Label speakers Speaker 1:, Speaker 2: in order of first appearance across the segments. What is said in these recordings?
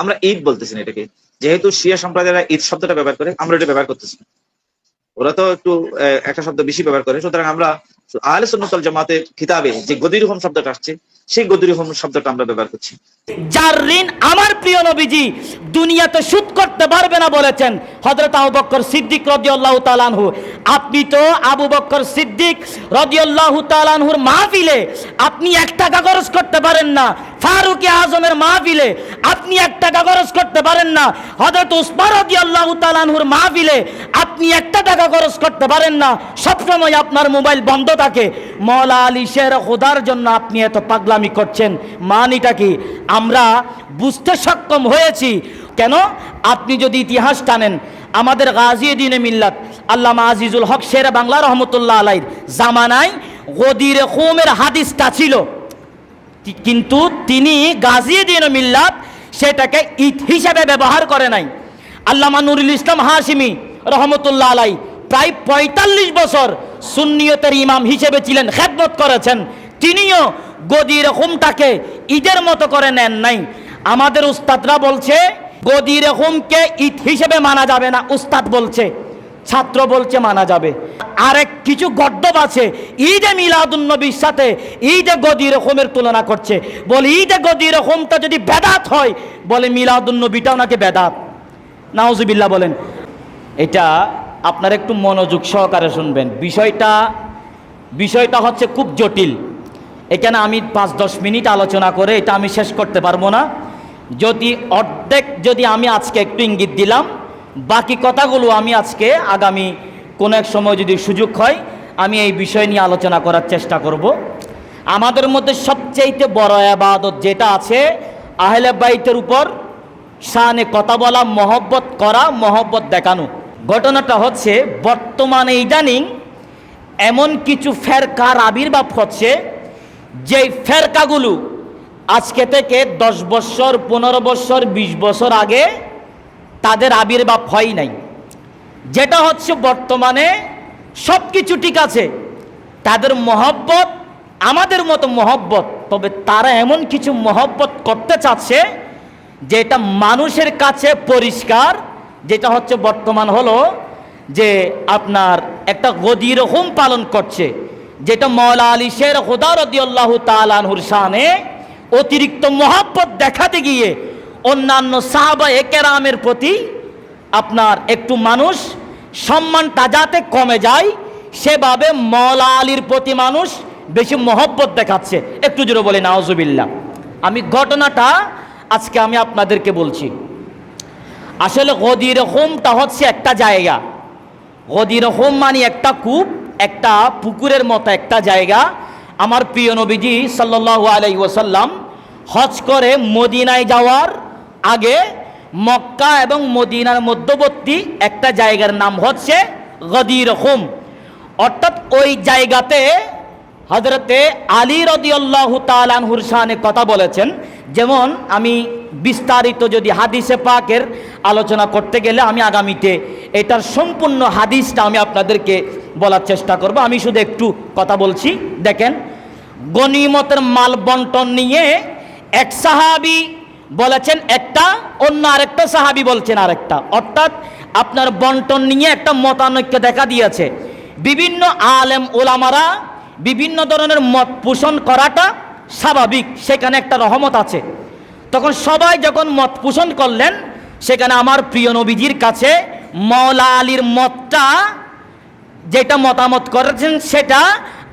Speaker 1: আমরা ঈদ বলতেছি এটাকে। যেহেতু শিয়া সম্প্রদায়রা ঈদ শব্দটা ব্যবহার করে, আমরা এটা ব্যবহার করতেছি ওরা তো একটু একটা শব্দ বেশি ব্যবহার করে, সুতরাং আমরা আহলে সুন্নতল জামাতের কিতাবে যে গদিরুহম শব্দটা আসছে, সেই গদিরুহম শব্দটা আমরা ব্যবহার করছি।
Speaker 2: যার ঋণ আমার প্রিয় নবীজি দুনিয়াতে সুদ করতে পারবে না বলেছেন হজরত আবু বক্কর সিদ্দিক রদিয়াল্লাহু তালানহু আপনি তো আবু বক্কর সিদ্দিক রদিয়াল্লাহু তালানহুর মাহফিলে আপনি এক টাকা খরচ করতে পারেন না। ফারুক আজমের মাহফিলে আপনি এক টাকা খরচ করতে পারেন না। হজরত উসমান রদিয়াল্লাহু তালানহুর মাহফিলে আপনি একটা টাকা খরচ করতে পারেন না। সবসময় আপনার মোবাইল বন্ধ থাকে মৌলা আলী শের খোদার জন্য আপনি এত পাগলামি করছেন। মানিটা কি? আমরা বুঝতে সক্ষম হয়েছি। কেন? আপনি যদি ইতিহাস টানেন, আমাদের গাজী দিনে মিল্লাত, আল্লামা আজিজুল হক শের বাংলা রহমতুল্লাহ আলাইর জামানায় গদির হোমের হাদিসটা ছিল। কিন্তু তিনি গাজী দিন মিল্লাত সেটাকে ঈদ হিসাবে ব্যবহার করে নাই। আল্লামা নুরুল ইসলাম হাসিমি রহমতুল্লাহ আলাই প্রায় পঁয়তাল্লিশ বছর সুন্নিয়তের ইমাম হিসেবে ছিলেন, খেদমত করেছেন। তিনিও গদির হুমটাকে ঈদের মতো করে নেন নাই। আমাদের উস্তাদরা বলছে, গদির হুমকে ঈদ হিসেবে মানা যাবে না, উস্তাদ বলছে, ছাত্র বলছে মানা যাবে। আরেক কিছু গদ্দব আছে, ঈদে মিলাদুন্নবীর সাথে ঈদে গদি রকমের তুলনা করছে। বলে, ঈদে গদি রকমটা যদি বেদাত হয়, বলে মিলাদুন্নবীটাও নাকি বেদাত। নাউজুবিল্লাহ বলেন, এটা আপনার একটু মনোযোগ সহকারে শুনবেন। বিষয়টা বিষয়টা হচ্ছে খুব জটিল। এখানে আমি পাঁচ দশ মিনিট আলোচনা করে এটা আমি শেষ করতে পারব না। যদি অর্ধেক, যদি আমি আজকে একটু ইঙ্গিত দিলাম, বাকি কথাগুলো আমি আজকে আগামী কোনো এক সময় যদি সুযোগ হয়, আমি এই বিষয় নিয়ে আলোচনা করার চেষ্টা করব। আমাদের মধ্যে সবচেয়ে বড় আবাদত যেটা আছে, আহলে বাইতের উপর শানে কথা বলা, মহব্বত করা, মহব্বত দেখানো। ঘটনাটা হচ্ছে, বর্তমানে ইদানিং এমন কিছু ফেরকার আবির্ভাব হচ্ছে, যেই ফেরকাগুলো আজকে থেকে দশ বছর, পনেরো বছর, বিশ বছর আগে তাদের আবির্ভাব হয় নাই। যেটা হচ্ছে বর্তমানে সব কিছু ঠিক আছে, তাদের মহব্বত, আমাদের মতো মহব্বত, তবে তারা এমন কিছু মহব্বত করতে চাচ্ছে, যেটা মানুষের কাছে পরিষ্কার যেটা হচ্ছে বর্তমান হলো যে আপনার একটা গদির হোম পালন করছে, যেটা মৌলা আলী শের হুদারদিয়াল্লাহ তালানহুর শানে অতিরিক্ত মহাব্বত দেখাতে গিয়ে অন্যান্য সাহাবা একেরামের প্রতি আপনার একটু মানুষ সম্মানটা যাতে কমে যায়, সেভাবে মৌলা আলীর প্রতি মানুষ বেশি মহব্বত দেখাচ্ছে। একটু জোরে বলে নাওজুবিল্লা আমি ঘটনাটা আজকে আমি আপনাদেরকে বলছি। আসলে গদির হোমটা হচ্ছে একটা জায়গা। গদির হোম মানে একটা কূপ, একটা পুকুরের মতো একটা জায়গা। আমার প্রিয় নবীজি সাল্লাল্লাহু আলাই ওসাল্লাম হজ করে মদিনায় যাওয়ার আগে মক্কা এবং মদিনার মধ্যবর্তী একটা জায়গার নাম হচ্ছে গদির হোম। অর্থাৎ ওই জায়গাতে হজরতে আলী রদিয়াল্লাহ তালানহুর শানে কথা বলেছেন। যেমন আমি বিস্তারিত যদি হাদিসে পাকের আলোচনা করতে গেলে আমি আগামীতে এটার সম্পূর্ণ হাদিসটা আমি আপনাদেরকে বলার চেষ্টা করব। আমি শুধু একটু কথা বলছি। দেখেন, গনিমতের মাল বন্টন নিয়ে এক সাহাবি বলেছেন, একটা অন্য আরেকটা সাহাবি বলছেন আরেকটা। অর্থাৎ আপনার বন্টন নিয়ে একটা মতানৈক্য দেখা দিয়েছে। বিভিন্ন আলেম ওলামারা বিভিন্ন ধরনের মত পোষণ করাটা স্বাভাবিক। সেখানে একটা রহমত আছে। তখন সবাই যখন মত পোষণ করলেন, সেখানে আমার প্রিয় নবীজির কাছে মৌলা আলীর মতটা, যেটা মতামত করেছেন সেটা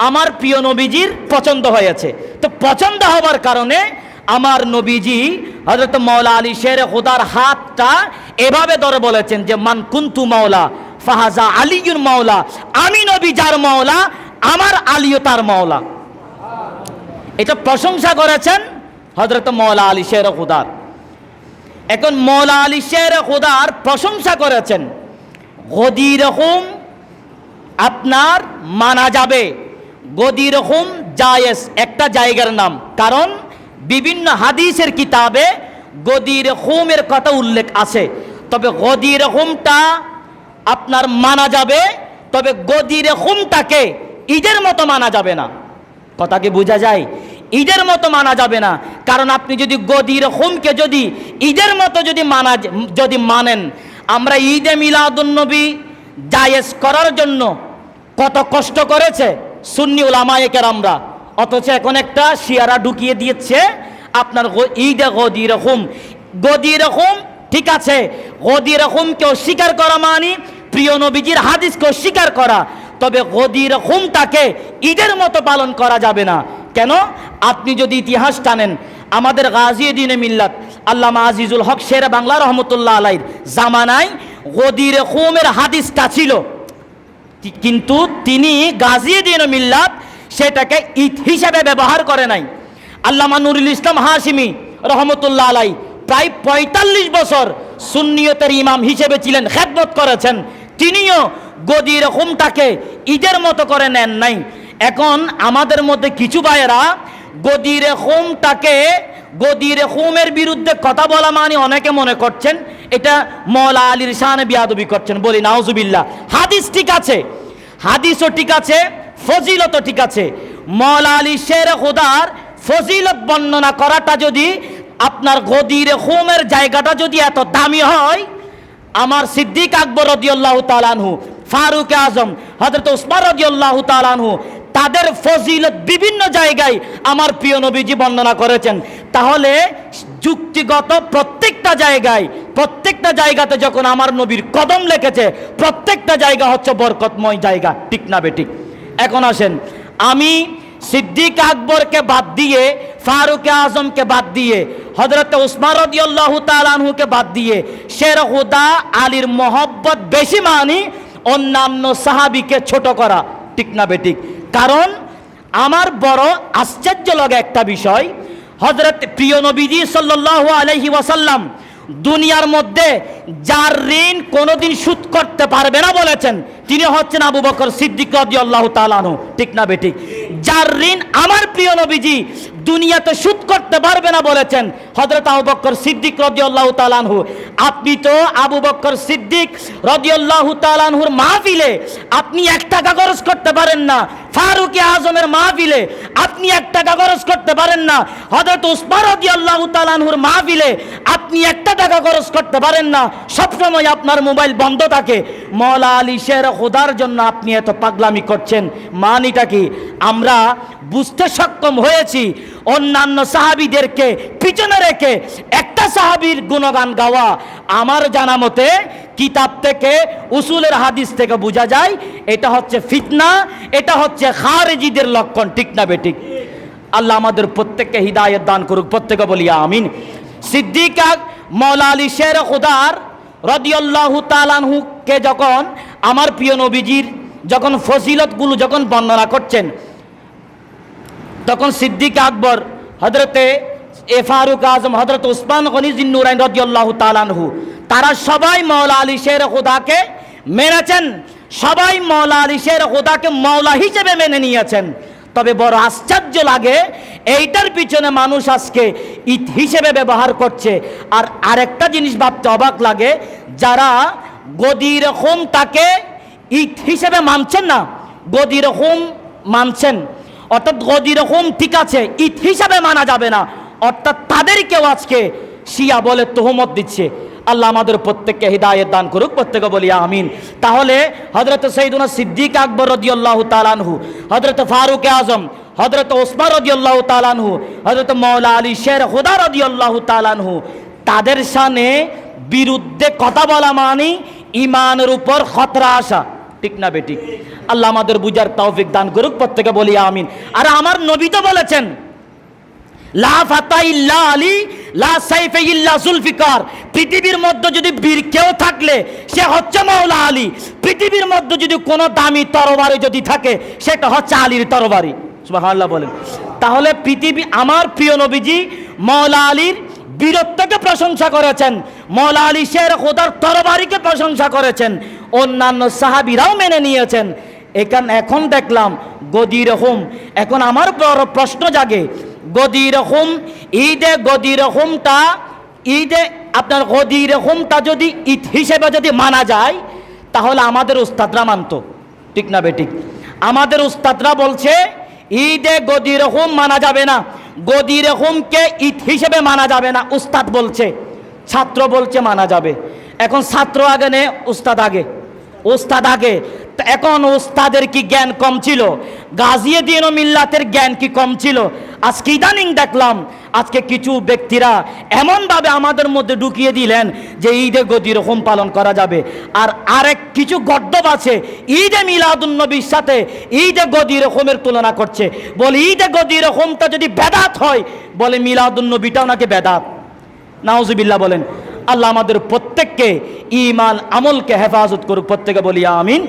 Speaker 2: আমার প্রিয় নবীজির পছন্দ হয়েছে। তো পছন্দ হবার কারণে আমার নবীজি হজরত মৌলা আলী শের খোদার হাতটা এভাবে ধরে বলেছেন যে, মান কুন্তু মাওলা, ফাহাজা আলিউর মাওলা, আমি নবী যার মাওলা, আমার আলীও তার মাওলা। এটা প্রশংসা করেছেন হজরত মৌলা আলী শের খুদার। এখন মৌলা আলী শের খুদার প্রশংসা করেছেন গদি রকম আপনার মানা যাবে গদি রকম জায়েজ, একটা জায়গার নাম, কারণ বিভিন্ন হাদিসের কিতাবে গদির হোমের কথা উল্লেখ আছে, তবে গদির হোমটা আপনার মানা যাবে, তবে গদির হোমটাকে ঈদের মতো মানা যাবে না। কথা কি বোঝা যায়? ঈদের মতো মানা যাবে না। কারণ আপনি যদি গদির হোমকে যদি ঈদের মতো যদি মানা যদি মানেন, আমরা ঈদে মিলাদুন্নবী জায়েজ করার জন্য কত কষ্ট করেছে সুন্নি ওলামায়ে আমরা অথচ এখন একটা শিয়ারা ঢুকিয়ে দিয়েছে আপনার ঈদে গদির হোম। গদির হোম, ঠিক আছে, গদির হোমকে অস্বীকার করা মানে প্রিয় নবীজির হাদিসকে অস্বীকার করা। তবে গদির হোমটাকে ঈদের মতো পালন করা যাবে না। কেন? আপনি যদি ইতিহাস টানেন, আমাদের গাজী দিনে মিল্লাত, আল্লামা আজিজুল হক শের বাংলা রহমতুল্লাহ আলাইর জামানায় গদির হোমের হাদিসটা ছিল। কিন্তু তিনি গাজী দিন মিল্লাত সেটাকে ঈদ হিসেবে ব্যবহার করে নাই। আল্লামা নুরুল ইসলাম হাসিমি রহমতুল্লাহ আলাই প্রায় পঁয়তাল্লিশ বছর সুন্নিয়তের ইমাম হিসেবে ছিলেন, খেদমত করেছেন। তিনিও গদির হোমটাকে ঈদের মতো করে নেন নাই। এখন আমাদের মধ্যে কিছু ভাইয়েরা গদির হোমটাকে গদির হোমের বিরুদ্ধে কথা বলা মানে অনেকে মনে করছেন, এটা মৌলা আলীর শাহানে বিয়াদবি করছেন, বলি নাউজুবিল্লাহ। হাদিস ঠিক আছে, হাদিসও ঠিক আছে, ফজিলতও ঠিক আছে। মৌলা আলী শের খোদার ফজিলত বর্ণনা করাটা যদি আপনার গদির হোমের জায়গাটা যদি এত দামি হয়, আমার সিদ্দিক আকবর রদিয়াল্লাহ তালানহু ফারুক আজম হজরত উসমান রদিয়াল্লাহ তালানহু তাদের ফজিলত বিভিন্ন জায়গায় আমার প্রিয় নবীজি বর্ণনা করেছেন। তাহলে যুক্তিগত প্রত্যেকটা জায়গায়, প্রত্যেকটা জায়গাতে যখন আমার নবীর কদম লেখেছে, প্রত্যেকটা জায়গা হচ্ছে বরকতময় জায়গা, ঠিক না বেঠিক? এখন আসেন, আমি সিদ্দিক আকবরকে বাদ দিয়ে, ফারুক আজমকে বাদ দিয়ে হজরত উসমান রদিয়াল্লাহু তালানহুকে বাদ দিয়ে, শের হুদা আলীর মোহব্বত বেশি মানি অন্যান্য সাহাবিকে ছোট করা, ঠিক না কারণ আমার বড় আশ্চর্য লাগে একটা বিষয়। হজরত প্রিয় নবীজি সাল্লাহ আলহি ওয়াসাল্লাম দুনিয়ার মধ্যে যার ঋণ কোনোদিন সুদ করতে পারবে না বলেছেন। তিনি হচ্ছেন আবু বকর সিদ্দিক রাদিয়াল্লাহু তাআলাহু ঠিক না বেঠিক যার ঋণ আমার প্রিয় নবীজি দুনিয়াতে সুদ করতে পারবে না বলেছেন হযরত আবু বকর সিদ্দিক রাদিয়াল্লাহু তাআলাহু আপনি তো আবু বকর সিদ্দিক রাদিয়াল্লাহু তাআলাহুর মাহফিলে আপনি এক টাকা খরচ করতে পারেন না। ফারুক আজমের মাহফিলে আপনি এক টাকা খরচ করতে পারেন না। হযরত উসমান রাদিয়াল্লাহু তাআলাহুর মাহফিলে আপনি একটা টাকা খরচ করতে পারেন না। সবসময় আপনার মোবাইল বন্ধ থাকে। মৌলা আলী শের খোদার জন্য আপনি এত পাগলামি করছেন? মানিটা কি? আমরা বুঝতে সক্ষম হয়েছি, অন্যান্য সাহাবিদেরকে পিছনে রেখে একটা সাহাবীর গুণগান গাওয়া। আমার জানা মতে কিতাব থেকে, উসুলের হাদিস থেকে বোঝা যায়, এটা হচ্ছে ফিতনা, এটা হচ্ছে খারেজিদের লক্ষণ, ঠিক না বেঠিক আল্লাহ আমাদের প্রত্যেককে হৃদায়ত দান করুক, প্রত্যেকে বলি আমিন। সিদ্দিক মৌলা আলী শের খুদার রদিয়াল্লাহু তালানহুকে যখন আমার প্রিয় নবীজির যখন ফজিলতগুলো যখন বর্ণনা করছেন, তখন সিদ্দিক আকবর হজরতে এ ফারুক আজম হজরত উসমান গনিজিন নুরাইন রদিয়াল্লাহ তারা সবাই মৌলা আলী শের খুদাকে মেনেছেন, সবাই মৌলা আলী শের খুদাকে মৌলা হিসেবে মেনে নিয়েছেন। তবে বড় আশ্চর্য লাগে, এইটার পিছনে মানুষ আজকে ঈদ হিসেবে ব্যবহার করছে। আর আরেকটা জিনিস ভাবতে অবাক লাগে, যারা গদির হোম তাকে ঈদ হিসেবে মানছেন না। গদির হোম মানছেন। অর্থাৎ গদির হোম ঠিক আছে ঈদ হিসাবে মানা যাবে না। অর্থাৎ তাদেরকেও আজকে শিয়া বলে তোহমত দিচ্ছে। আল্লাহ আমাদের প্রত্যেককে হৃদায়ত দান করুক, প্রত্যেকে বলি আমিন। তাহলে হজরত সৈদুনা সিদ্দিক আকবর রদিয়াল্লাহ তালানহু হজরত ফারুক আজম হজরত ওসমান রদিয়াল্লাহ তালানহু হজরত মৌলা আলী শের হুদা রদিয়াল্লাহ তালানহু তাদের সামনে বিরুদ্ধে কথা বলা মানে ইমানের উপর খতরা আসা। ঠিক না বেঠিক? আল্লাহ আমাদের বুঝার তৌফিক দান করুক, প্রত্যেকে বলি আমিন। আর আমার নবী তো বলেছেন, লা ফাতা ইল্লা আলী, লা সাইফে ইল্লা জুলফিকার। পৃথিবীর মধ্যে যদি বীর কেউ থাকলে, সে হচ্ছে মাওলা আলী। পৃথিবীর মধ্যে যদি কোনো দামি তরবারি যদি থাকে, সেটা হচ্ছে আলীর তরবারি। সুবহানাল্লাহ বলেন। তাহলে পৃথিবী, আমার প্রিয় নবীজি, মাওলা আলীর বীরত্বকে প্রশংসা করেছেন। মৌলা আলী শের খোদার তরবারিকে প্রশংসা করেছেন। অন্যান্য সাহাবিরাও মেনে নিয়েছেন। এখান এখন দেখলাম, গদির হোম। এখন আমার প্রশ্ন জাগে, গদির হোম, ঈদে গদির হোমটা, ঈদে আপনার গদির হোমটা যদি ঈদ হিসেবে যদি মানা যায়, তাহলে আমাদের উস্তাদরা মানতো। ঠিক না বেঠিক আমাদের উস্তাদরা বলছে, ঈদে গদির হোম মানা যাবে না। গদির হুমকে ইট হিসেবে মানা যাবে না, উস্তাদ বলছে, ছাত্র বলছে মানা যাবে। এখন ছাত্র আগে নে, উস্তাদ আগে। উস্তাদ আগে। এখন উস্তাদের কি জ্ঞান কম ছিল? গাজিয়ে দিন মিল্লাতের জ্ঞান কি কম ছিল? আজকে ইদানিং দেখলাম, আজকে কিছু ব্যক্তিরা এমনভাবে আমাদের মধ্যে ঢুকিয়ে দিলেন যে ঈদে গদি রকম পালন করা যাবে। আর আরেক কিছু গদ্দব আছে, ঈদে মিলাদুন নবীর সাথে ঈদে গদি রকমের তুলনা করছে। বলে ঈদে গদি রকমটা যদি বেদাত হয়, বলে, মিলাদুন নবীটাও নাকি বেদাত? নাউজুবিল্লাহ বলেন, আল্লাহ আমাদের প্রত্যেককে ইমান আমলকে হেফাজত করুক। প্রত্যেকে বলি, আমিন।